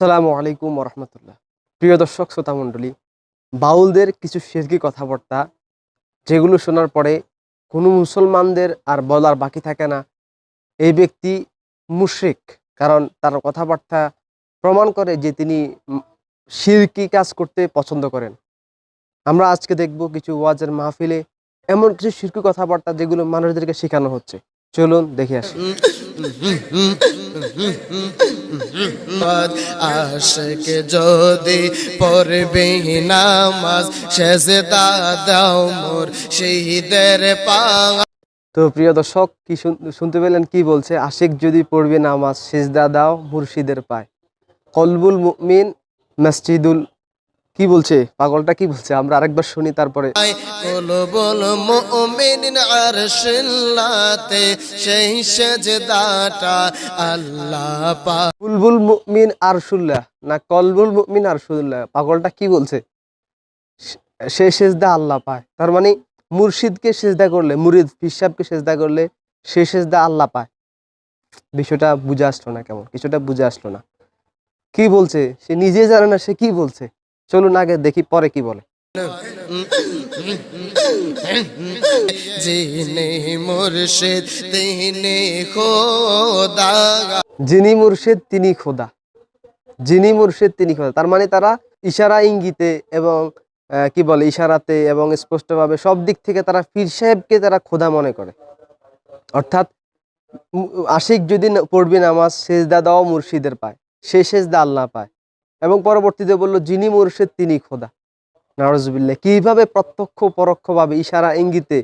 আসসালামু আলাইকুম রহমতুল্লাহ প্রিয় দর্শক শ্রোতা মণ্ডলী বাউলদের কিছু শেরকি কথাবার্তা, যেগুলো শোনার পরে কোনো মুসলমানদের আর বলার বাকি থাকে না। এই ব্যক্তি মুশরিক, কারণ তার কথাবার্তা প্রমাণ করে যে তিনি শিরকি কাজ করতে পছন্দ করেন। আমরা আজকে দেখব কিছু ওয়াজের মাহফিলে এমন কিছু শিরকি কথাবার্তা যেগুলো মানুষদেরকে শেখানো হচ্ছে। চলুন দেখে আসি। আশেক যদি পড়বে নামাজ শেষে দাও মোর শহীদের পা তো প্রিয় দর্শক, কি শুন- শুনতে পেলেন, কি বলছে? আশিক যদি পড়বে নামাজ, সেজদা দাও মুর্শিদের পায়। কলবুল মুমিন, মসজিদুল কি বলছে? পাগলটা কি বলছে? আমরা আরেকবার শুনি তারপরে। কলবল মুমিন আরশিল্লাতে সেই সেজদাটা আল্লাহ পা বুলবুল মুমিন আরশুল্লাহ না কলবুল মুমিন আরশুল্লাহ পাগলটা কি বলছে? সে- সেজদা আল্লাহ পায়। তার মানে মুর্শিদকে সেজদা করলে মুরিদ পিসাবকে সেজদা করলে সে সেজদা আল্লাহ পায়। বিষয়টা বুঝে আসলো না কেমন? কিছুটা বুঝে আসলো না। কি বলছে? সে নিজে জানে না সে কি বলছে? চলুন আগে দেখি পরে কি বলে। যিনি মুর্শিদ তিনি খোদা। যিনি মুর্শিদ তিনি খোদা। তার মানে তারা ইশারা ইঙ্গিতে এবং কি বলে ইশারাতে এবং স্পষ্টভাবে সব দিক থেকে তারা পীর সাহেবকে তারা খোদা মনে করে। অর্থাৎ আশিক যদি পড়বি নামাজ সেজদা দাও মুর্শিদের পায়। সে সেজদা আল্লাহ পায়। এবং পরবর্তীতে বলল, যিনি মুর্শিদ, তিনি খোদা। নারজবিল্লা কীভাবে প্রত্যক্ষ, পরোক্ষভাবে ইশারা, ইঙ্গিতে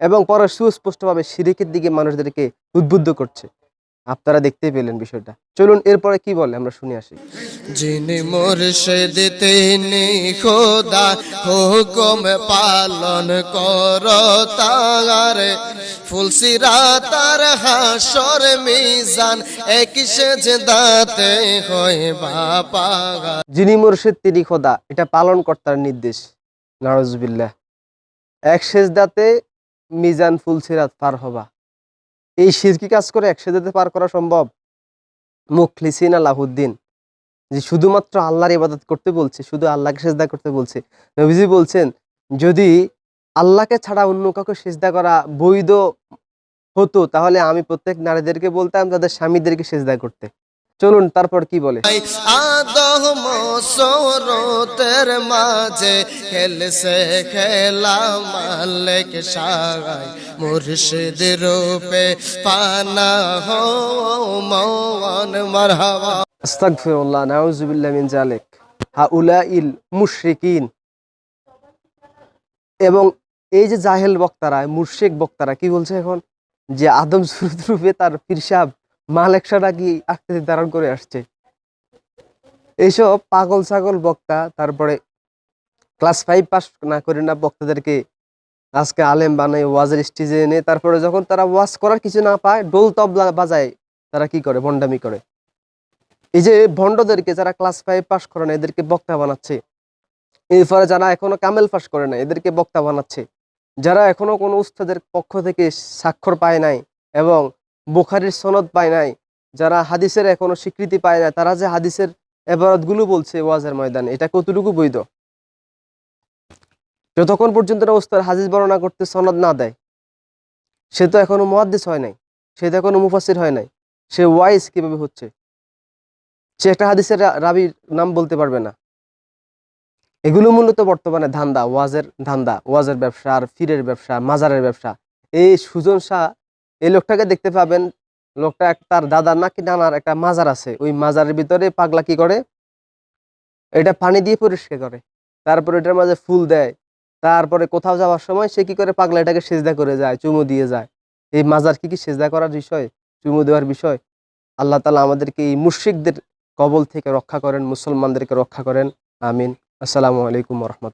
এবং পরে সুস্পষ্টভাবে শিরিকের দিকে মানুষদেরকে উদ্বুদ্ধ করছে? আপনারা দেখতে পেলেন বিষয়টা। চলুন এরপরে কি বলে? আমরা শুনে আসি। যিনি মুর্শিদ তিনি খোদা। হুকুম পালন কর তার ফুলসিরা তার হাসর মিজান এক সেজদাতে হয় বাপা যিনি মুর্শিদ তিনি খোদা। এটা পালন কর্তার নির্দেশ। নারজবিল্লাহ এক সেজদাতে মিজান ফুলসিরাত পার হবা। এই শিরকি কাজ করে? এক পার করা সম্ভব? মুখলিসিন আলাহুদ্দিন। যে শুধুমাত্র আল্লাহর ইবাদত করতে বলছে, শুধু আল্লাহকে সেজদা করতে বলছে। নবীজি বলছেন, যদি আল্লাহকে ছাড়া অন্য কাউকে সেজদা করা বৈধ হতো, তাহলে আমি প্রত্যেক নারীদেরকে বলতাম, তাদের স্বামীদেরকে সেজদা করতে। চলুন তারপর কি বলে? আদম সরতের মাঝে খেলছে খেলা মালিক সাগাই। মুর্শিদ রূপে পানা হো মন মারহাবা। আস্তাগফিরুল্লাহ নাউজুবিল্লাহ মিন জালিক। হাউলাইল মুশরিকিন। এবং এই যে জাহেল বক্তারা মুশরিক বক্তারা কি বলছে এখন? যে আদম সুরত রূপে তার পিরসাব মালেক কি আকৃতি ধারণ করে আসছে? এইসব পাগল ছাগল বক্তা, তারপরে ক্লাস ফাইভ পাস না করে না বক্তাদেরকে আজকে আলেম বানায়, ওয়াজের স্টেজে এনে, তারপরে যখন তারা ওয়াজ করার কিছু না পায় ডোল তবলা বাজায়, তারা কি করে? ভণ্ডামি করে। এই যে ভণ্ডদেরকে যারা ক্লাস ফাইভ পাস করে না, এদেরকে বক্তা বানাচ্ছে। এরপরে যারা এখনও কামেল পাস করে না, এদেরকে বক্তা বানাচ্ছে। যারা এখনও কোনো উস্তাদের পক্ষ থেকে স্বাক্ষর পায় নাই, এবং বুখারির সনদ পায় নাই, যারা হাদিসের এখনও স্বীকৃতি পায় না তারা যে হাদিসের এবারতগুলো বলছে ওয়াজের ময়দানে, এটা কতটুকু বৈধ? যতক্ষণ পর্যন্ত উস্তাদ হাদিস বর্ণনা করতে সনদ না দেয়, সে তো এখনও মহাদ্দেশ হয় নাই, সে তো এখনও মুফাসির হয় নাই, সে ওয়াইজ কীভাবে হচ্ছে? সে একটা হাদিসের রাবির নাম বলতে পারবে না। এগুলো মূলত বর্তমানে ধান্দা, ওয়াজের ধান্দা, ওয়াজের ব্যবসা, আর ফিরের ব্যবসা, মাজারের ব্যবসা, এই সুজন শাহ এই লোকটাকে দেখতে পাবেন, লোকটা তার দাদার নাকি নানার একটা মাজার আছে। ওই মাজারের ভিতরে পাগলা কি করে? এটা পানি দিয়ে পরিষ্কার করে। তারপরে এটার মাঝে ফুল দেয়। তারপরে কোথাও যাওয়ার সময় সে কি করে পাগলা এটাকে সেজদা করে যায়, চুমু দিয়ে যায়। এই মাজার কি কি সেজদা করার বিষয়? চুমু দেওয়ার বিষয়? আল্লাহ তালা আমাদেরকে এই মুশ্রিকদের কবল থেকে রক্ষা করেন, মুসলমানদেরকে রক্ষা করেন। আমিন। আসসালামু আলাইকুম রহমত